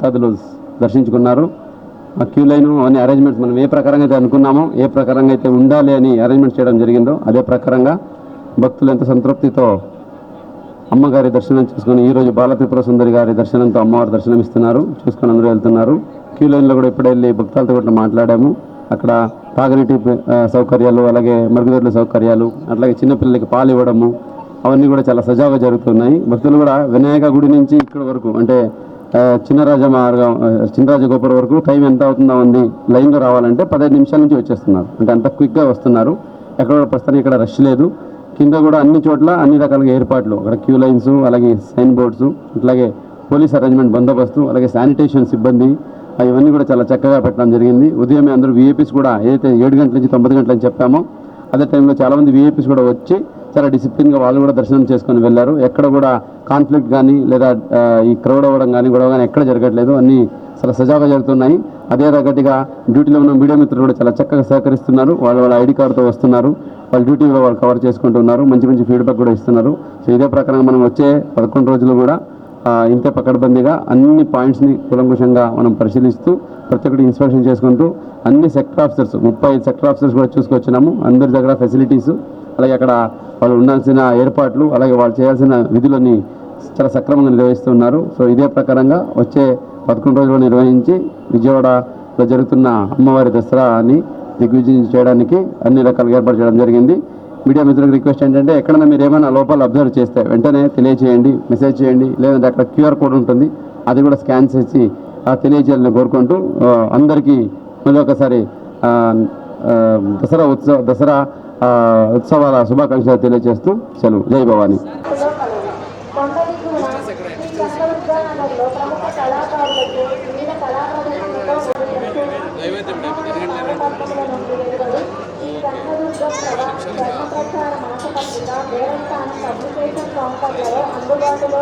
భక్తాదులు దర్శించుకున్నారు. ఆ queue line అన్ని అరేంజ్మెంట్స్ మనం ఏ ప్రకారంగా అయితే అనుకున్నామో ఏ ప్రకారంగా అయితే ఉండాలి అని అరేంజ్మెంట్ చేయడం జరిగిందో అదే ప్రకారంగా భక్తులు ఎంత సంతృప్తితో అమ్మగారి దర్శనం చేసుకుని ఈ రోజు సుందరి గారి దర్శనంతో అమ్మవారి దర్శనం ఇస్తున్నారు చూసుకొని అందరూ వెళ్తున్నారు. క్యూ లైన్లో కూడా ఇప్పుడు వెళ్ళి భక్తులతో కూడా మాట్లాడాము. అక్కడ తాగనీటి సౌకర్యాలు అలాగే మరుగుదొడ్ల సౌకర్యాలు అట్లాగే చిన్నపిల్లలకి పాలు ఇవ్వడము అవన్నీ కూడా చాలా సజావుగా జరుగుతున్నాయి. భక్తులు కూడా వినాయక గుడి నుంచి ఇక్కడ వరకు అంటే చిన్నరాజ మార్గం చిన్నరాజ గోపురం వరకు టైం ఎంత అవుతుందో ఉంది. లైన్లో రావాలంటే పదహైదు నిమిషాల నుంచి వచ్చేస్తున్నారు. అంటే అంత క్విక్గా వస్తున్నారు. ఎక్కడ ప్రస్తుతానికి ఇక్కడ రష్ లేదు. కింద కూడా అన్ని చోట్ల అన్ని రకాలుగా ఏర్పాట్లు. అక్కడ క్యూ లైన్స్ అలాగే సైన్ బోర్డ్స్ అట్లాగే పోలీస్ అరేంజ్మెంట్ బందోబస్తు అలాగే శానిటేషన్ సిబ్బంది ఇవన్నీ కూడా చాలా చక్కగా పెట్టడం జరిగింది. ఉదయమే అందరూ వీఐపీస్ కూడా ఏదైతే ఏడు గంటల నుంచి తొమ్మిది గంటల అని చెప్పామో అదే టైంలో చాలామంది వీఐపీస్ కూడా వచ్చి చాలా డిసిప్లిన్గా వాళ్ళు కూడా దర్శనం చేసుకొని వెళ్ళారు. ఎక్కడ కూడా కాన్ఫ్లిక్ట్ కానీ లేదా ఈ క్రౌడ్ అవ్వడం కానీ గొడవ కానీ ఎక్కడ జరగట్లేదు. అన్నీ చాలా సజావుగా జరుగుతున్నాయి. అదే తగ్గట్టుగా డ్యూటీలో ఉన్న మీడియా మిత్రులు కూడా చాలా చక్కగా సహకరిస్తున్నారు. వాళ్ళు వాళ్ళ ఐడి కార్డుతో వస్తున్నారు. వాళ్ళ డ్యూటీలో వాళ్ళు కవర్ చేసుకుంటున్నారు మంచి మంచి ఫీడ్బ్యాక్ కూడా ఇస్తున్నారు. సో ఇదే ప్రకారంగా మనం వచ్చే పదకొండు రోజులు కూడా ఇంతే పకడ్బందీగా అన్ని పాయింట్స్ని కులంకుశంగా మనం పరిశీలిస్తూ ప్రతి ఒక్కటి ఇన్స్పెక్షన్ చేసుకుంటూ అన్ని సెక్టర్ ఆఫీసర్స్ ముప్పై ఐదు సెక్టర్ ఆఫీసర్స్ కూడా చూసుకొచ్చినాము. అందరి దగ్గర ఫెసిలిటీస్ అలాగే అక్కడ వాళ్ళు ఉండాల్సిన ఏర్పాట్లు అలాగే వాళ్ళు చేయాల్సిన విధులని చాలా సక్రమంగా నిర్వహిస్తున్నారు. సో ఇదే ప్రకారంగా వచ్చే పదకొండు రోజులు నిర్వహించి విజయవాడలో జరుగుతున్న అమ్మవారి దసరాని దిగ్విజయం చేయడానికి అన్ని రకాలుగా ఏర్పాటు చేయడం జరిగింది. మీడియా మిత్రులకు రిక్వెస్ట్ ఏంటంటే ఎక్కడైనా మీరు ఏమైనా లోపాలు అబ్జర్వ్ చేస్తే వెంటనే తెలియజేయండి మెసేజ్ చేయండి లేదంటే అక్కడ క్యూఆర్ కోడ్ ఉంటుంది అది కూడా స్కాన్ చేసి తెలియజేయాలని కోరుకుంటూ అందరికీ మళ్ళీ ఒకసారి దసరా ఉత్సవ దసరా ఉత్సవాల శుభాకాంక్షలు తెలియజేస్తూ సెలవు. జై భవాని. అందుబాటులో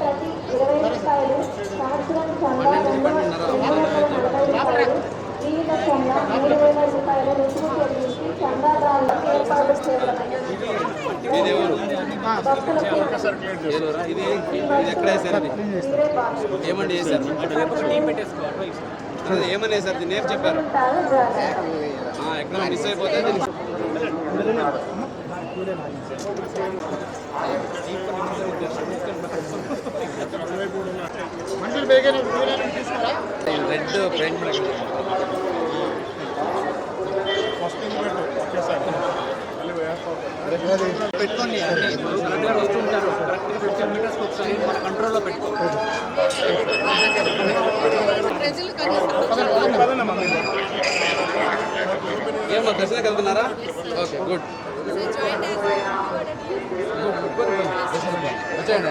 ప్రతి ఇరవై రూపాయలు సంవత్సరం చందా రెండు వందల నలభై రూపాయలు వివిధ చందా మూడు వేల రూపాయల రుసుము చెల్లించి చందాదారులకు ఏర్పాటు ఇది అది? ఏమని దీన్ని ఏం చెప్పారు ఎక్కడ మిస్ అయిపోతే రెడ్ ప్రింట్ పెట్టుకోండి కరెక్ట్గా వస్తుంటారు కరెక్ట్గా ఫిఫ్టీన్ మీటర్స్కి ఒకసారి మన కంట్రోల్లో ఏమో దర్శనకి వెళ్తున్నారా ఓకే గుడ్. వచ్చేయండి వచ్చేయండి.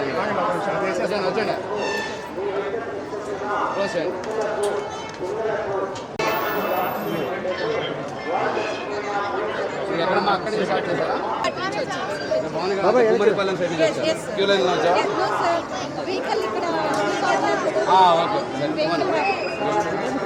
వచ్చేయండి. ఎక్కడమ్మా అక్కడి నుంచి స్టార్ట్ చేశారా? బాగుంది కుమ్మరిపాలెం సైడ్ క్యూ వెహికల్ ఇక్కడ ఓకే. సరే